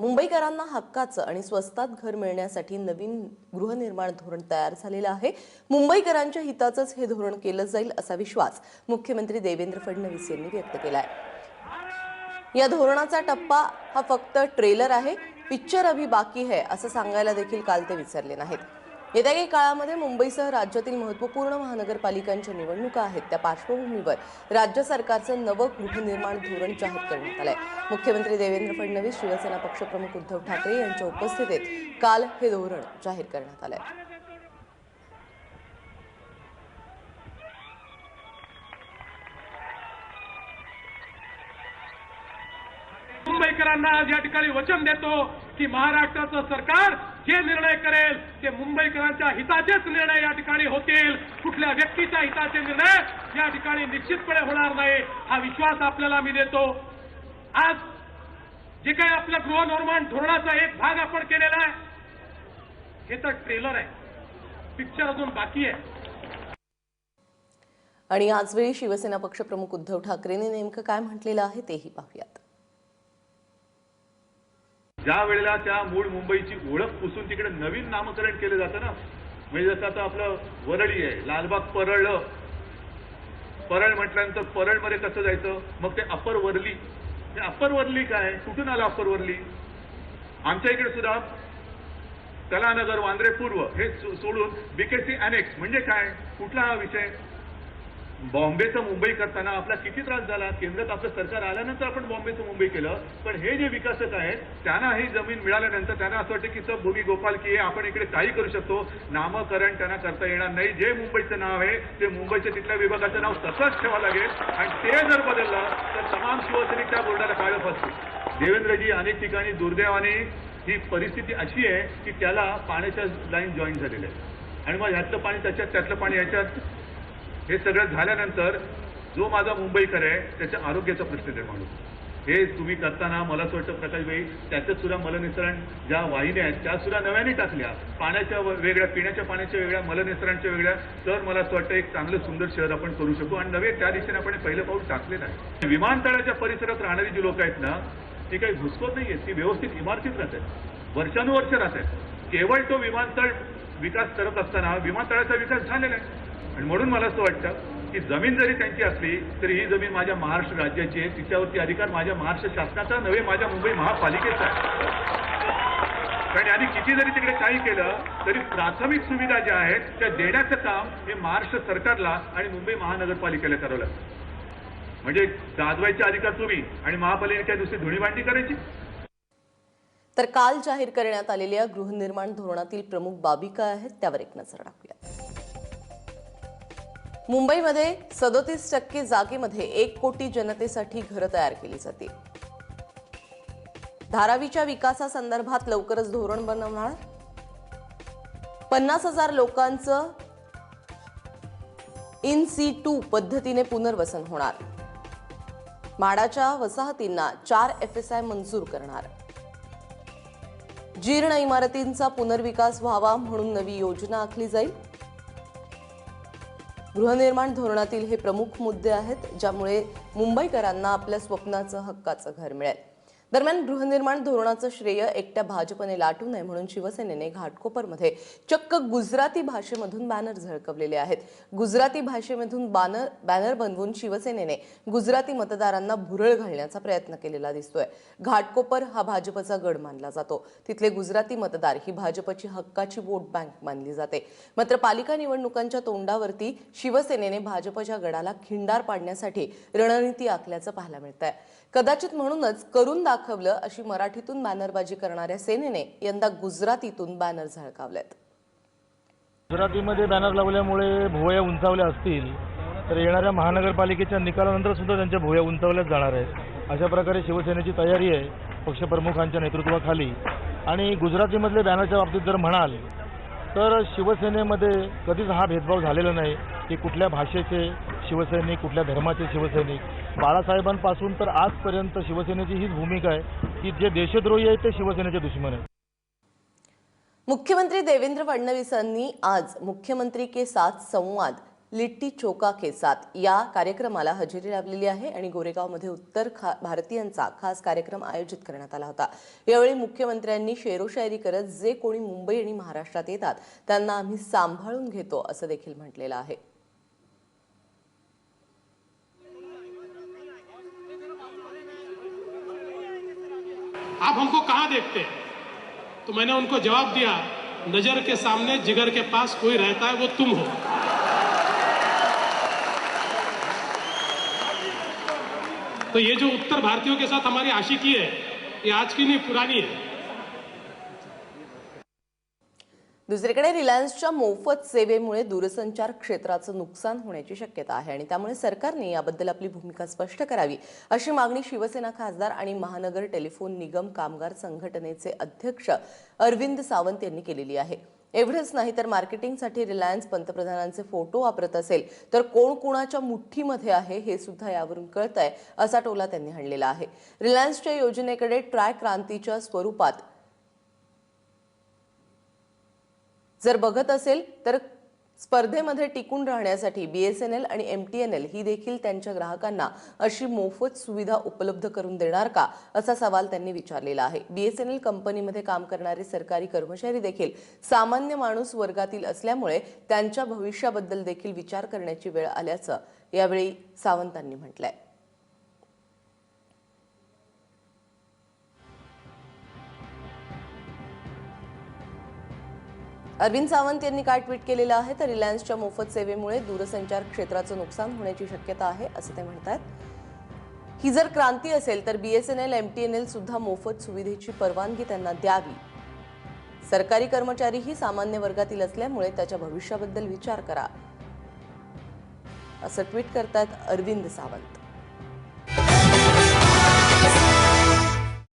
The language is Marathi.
मुंबईकरांना हक्काचं आणि स्वस्तात घर मिळण्यासाठी नवीन गृहनिर्माण धोरण तयार झालेलं आहे. मुंबईकरांच्या हिताचंच हे धोरण केलं जाईल असा विश्वास मुख्यमंत्री देवेंद्र फडणवीस यांनी व्यक्त केलाय. या धोरणाचा टप्पा हा फक्त ट्रेलर आहे. पिक्चर अभी बाकी है असं सांगायला देखील काल ते विसरले नाहीत. येत्या काही काळामध्ये मुंबईसह राज्यातील महत्त्वपूर्ण महानगरपालिकांच्या निवडणुका आहेत. त्या पार्श्वभूमीवर राज्य सरकारचं नवं गृहनिर्माण धोरण जाहीर करण्यात आलंय. मुख्यमंत्री देवेंद्र फडणवीस शिवसेना पक्षप्रमुख उद्धव ठाकरे यांच्या उपस्थितीत काल हे धोरण जाहीर करण्यात आलंय. मुंबईकरांना आज या ठिकाणी वचन देतो की महाराष्ट्राचं सरकार जे निर्णय करेल ते मुंबईकरांच्या हिताचेच निर्णय या ठिकाणी होतील. कुठल्या व्यक्तीच्या हिताचे निर्णय या ठिकाणी निश्चितपणे होणार नाही हा विश्वास आपल्याला मी देतो. आज जे काही आपलं गृहनिर्माण धोरणाचा एक भाग आपण केलेला आहे हे तर ट्रेलर आहे. पिक्चर अजून बाकी आहे. आणि आजवेळी शिवसेना पक्षप्रमुख उद्धव ठाकरेंनी नेमकं काय म्हटलेलं आहे तेही पाहूयात. ज्या वेळेला त्या मूळ मुंबईची ओळख पुसून तिकडे नवीन नामकरण केलं जातं ना म्हणजे जसं आता आपलं वरळी आहे लालबाग परळ परळ म्हटल्यानंतर परळमध्ये कसं जायचं? मग ते अप्पर वरली. ते अप्पर वरली काय? कुठून आलं अप्पर वरली? आमच्या इकडे सुद्धा कलानगर वांद्रे पूर्व हे सोडून बीकेसी अनेक्स म्हणजे काय? कुठला हा विषय? बॉम्बेचं मुंबई करताना आपला किती त्रास झाला? केंद्रात आपलं सरकार आल्यानंतर आपण बॉम्बेचं मुंबई केलं. पण हे जे विकासक आहेत त्यांना ही जमीन मिळाल्यानंतर त्यांना असं वाटतं की सब भूमी गोपाल की आपण इकडे काही करू शकतो. नामकरण त्यांना करता येणार नाही. जे मुंबईचं नाव आहे ते मुंबईच्या तिथल्या विभागाचं नाव तसंच ठेवा लागेल. आणि ते जर बदललं तर तमाम शिवसैनिक त्या बोर्डाला काळ फसतील देवेंद्रजी अनेक ठिकाणी दुर्दैवाने ही परिस्थिती अशी आहे की त्याला पाण्याच्या लाईन जॉईन झालेल्या आहे आणि मग ह्यातलं पाणी त्याच्यात त्यातलं पाणी ह्याच्यात हे सगळं झाल्यानंतर जो माझा मुंबईकर आहे त्याच्या आरोग्याचा प्रश्न निर्माण होतो. हे तुम्ही करताना मला असं वाटतं प्रकाशभाई त्याच्यात सुद्धा मलनिसरण ज्या वाहिन्या आहेत त्या सुद्धा नव्याने टाकल्या. पाण्याच्या वेगळ्या पिण्याच्या पाण्याच्या वेगळ्या मलनिसरणच्या वेगळ्या तर मला असं वाटतं एक चांगलं सुंदर शहर आपण करू शकू. आणि नवे त्या दिशेने आपण पहिलं पाऊल टाकलेलं आहे विमानतळाच्या परिसरात राहणारी जी लोक आहेत ना ती काही घुसखोर नाही आहेत ती व्यवस्थित इमारतीत राहतात वर्षानुवर्ष राहतात केवळ तो विमानतळ विकास करत असताना विमानतळाचा विकास झालेला आहे. आणि म्हणून मला असं वाटतं की जमीन जरी त्यांची असली तरी ही जमीन माझ्या महाराष्ट्र राज्याची आहे. तिच्यावरती अधिकार माझ्या महाराष्ट्र शासनाचा नव्हे माझ्या मुंबई महापालिकेचा आहे. कारण यांनी किती जरी तिकडे काही केलं तरी प्राथमिक सुविधा ज्या आहेत त्या देण्याचं काम हे महाराष्ट्र सरकारला आणि मुंबई महानगरपालिकेला करावं लागतं. म्हणजे गाजवायचे अधिकार तुम्ही आणि महापालिकेच्या दुसरी धुळीभांडी करायची? तर काल जाहीर करण्यात आलेल्या गृहनिर्माण धोरणातील प्रमुख बाबी काय आहेत त्यावर एक नजर टाकूया. मुंबईमध्ये सदोतीस टक्के जागेमध्ये एक कोटी जनतेसाठी घरं तयार केली जातील. धारावीच्या विकासासंदर्भात लवकरच धोरण बनवणार. पन्नास हजार लोकांचं इन सी टू पद्धतीने पुनर्वसन होणार. माडाच्या वसाहतींना चार एफएसआय मंजूर करणार. जीर्ण इमारतींचा पुनर्विकास व्हावा म्हणून नवी योजना आखली जाईल. गृहनिर्माण धोरणातील हे प्रमुख मुद्दे आहेत ज्यामुळे मुंबईकरांना आपल्या स्वप्नाचं हक्काचं घर मिळेल. दरम्यान गृहनिर्माण धोरणाचं श्रेय एकट्या भाजपने लाटू नये म्हणून शिवसेनेने घाटकोपरमध्ये चक्क गुजराती भाषेमधून बॅनर झळकवलेले आहेत. गुजराती भाषेमधून बॅनर बॅनर बनवून शिवसेनेने गुजराती मतदारांना भुरळ घालण्याचा प्रयत्न केलेला दिसतोय. घाटकोपर हा भाजपचा गड मानला जातो. तिथले गुजराती मतदार ही भाजपची हक्काची वोट बँक मानली जाते. मात्र पालिका निवडणुकांच्या तोंडावरती शिवसेनेने भाजपच्या गडाला खिंडार पाडण्यासाठी रणनीती आखल्याचं पाहायला मिळतंय. कदाचित म्हणूनच करून दाखवलं अशी मराठीतून बॅनरबाजी करणाऱ्या सेनेने यंदा गुजरातीतून बॅनर झळकावलेत. गुजरातीमध्ये बॅनर लावल्यामुळे भुवया उंचावल्या असतील तर येणाऱ्या महानगरपालिकेच्या निकालानंतर सुद्धा त्यांच्या भुवया उंचावल्याच जाणार आहेत. अशा प्रकारे शिवसेनेची तयारी आहे पक्षप्रमुखांच्या नेतृत्वाखाली. आणि गुजरातीमधले बॅनरच्या बाबतीत जर म्हणाल तर शिवसेनेमध्ये कधीच हा भेदभाव झालेला नाही की कुठल्या भाषेचे शिवसैनिक कुठल्या धर्माचे शिवसैनिक. बाळासाहेबांपासून तर आजपर्यंत शिवसेनेची हीच भूमिका आहे की जे देशद्रोही आहेत ते शिवसेनेचे दुश्मन आहेत. मुख्यमंत्री देवेंद्र फडणवीसांनी आज मुख्यमंत्री के साथ संवाद लिट्टी चोका के साथ या कार्यक्रमाला हजेरी लावलेली आहे आणि गोरेगावमध्ये उत्तर खा भारतीयांचा खास कार्यक्रम आयोजित करण्यात आला होता. यावेळी मुख्यमंत्र्यांनी शेरोशायरी करत जे कोणी मुंबई आणि महाराष्ट्रात येतात त्यांना आम्ही सांभाळून घेतो असं देखील म्हटलेलं आहे. आप हमको कहाँ देखते हैं? तो मैंने उनको जवाब दिया, नज़र के सामने, जिगर के पास कोई रहता है, वो तुम हो। तो ये जो उत्तर भारतीयों के साथ हमारी आशिकी है, ये आज की नहीं, पुरानी है। दुसरीकडे रिलायन्सच्या मोफत सेवेमुळे दूरसंचार क्षेत्राचं नुकसान होण्याची शक्यता आहे आणि त्यामुळे सरकारने याबद्दल आपली भूमिका स्पष्ट करावी अशी मागणी शिवसेना खासदार आणि महानगर टेलिफोन निगम कामगार संघटनेचे अध्यक्ष अरविंद सावंत यांनी केलेली आहे. एवढंच नाही तर मार्केटिंगसाठी रिलायन्स पंतप्रधानांचे फोटो वापरत असेल तर कोण कोणाच्या मुठ्ठीमध्ये आहे हे सुद्धा यावरून कळत आहे असा टोला त्यांनी हाणलेला आहे. रिलायन्सच्या योजनेकडे ट्राय क्रांतीच्या स्वरूपात जर बघत असेल तर स्पर्धेमध्ये टिकून राहण्यासाठी बी एस एन एल आणि एम टी एन एल ही देखील त्यांच्या ग्राहकांना अशी मोफत सुविधा उपलब्ध करून देणार का असा सवाल त्यांनी विचारलेला आहे. बी एस एन एल कंपनीमध्ये काम करणारे सरकारी कर्मचारी देखील सामान्य माणूस वर्गातील असल्यामुळे त्यांच्या भविष्याबद्दल देखील विचार करण्याची वेळ आल्याचं यावेळी सावंतांनी म्हटलंय. अरविंद सावंत यांनी काय ट्विट केलेलं आहे? तर रिलायन्सच्या मोफत सेवेमुळे दूरसंचार क्षेत्राचं नुकसान होण्याची शक्यता आहे असं ते म्हणतात ही जर क्रांती असेल तर बीएसएनएल एमटीएनएल सुद्धा मोफत सुविधेची परवानगी त्यांना द्यावी. सरकारी कर्मचारीही सामान्य वर्गातील असल्यामुळे त्याच्या भविष्याबद्दल विचार करा असं ट्विट करतात अरविंद सावंत.